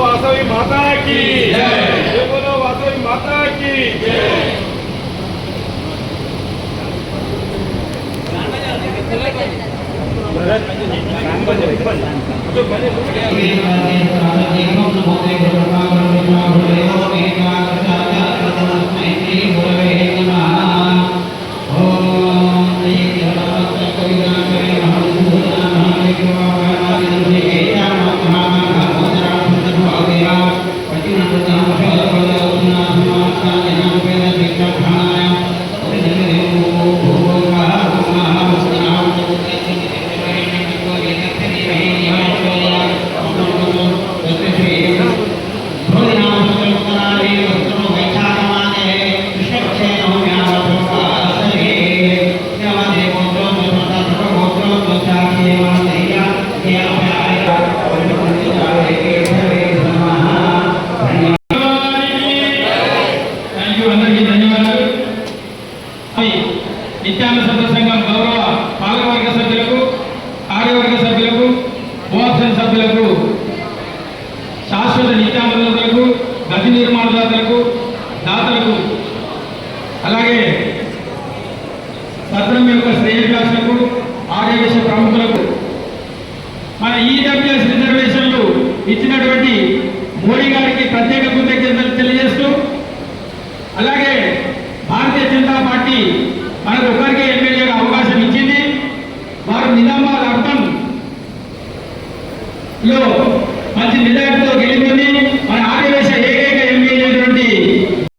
વાસવી માતા કી જય બોલો વાસવી માતા કી જય ભરત જો મને నిత్యాన్న సంఘ సంఘం గౌరవ పాలకవర్గ సభ్యులకు కార్యవర్గ సభ్యులకు మోహన్ సభ్యులకు శాశ్వత నిత్యామృతులకు గతి నిర్మాణదాతలకు దాతలకు అలాగే సత్రం యొక్క శ్రేయభిలాషులకు ఆర్యవేశ ప్రముఖులకు మన ఈడబ్ల్యూఎస్ రిజర్వేషన్లు ఇచ్చినటువంటి మోడీ గారికి ప్రత్యేక కృతజ్ఞతలు తెలియజేస్తూ అలాగే భారతీయ జనతా పార్టీ మనకు ఒక్కరికే ఎమ్మెల్యేగా అవకాశం ఇచ్చింది. వారు నిజామాబాద్ అర్థంలో మంచి మెజార్టీతో గెలిపింది.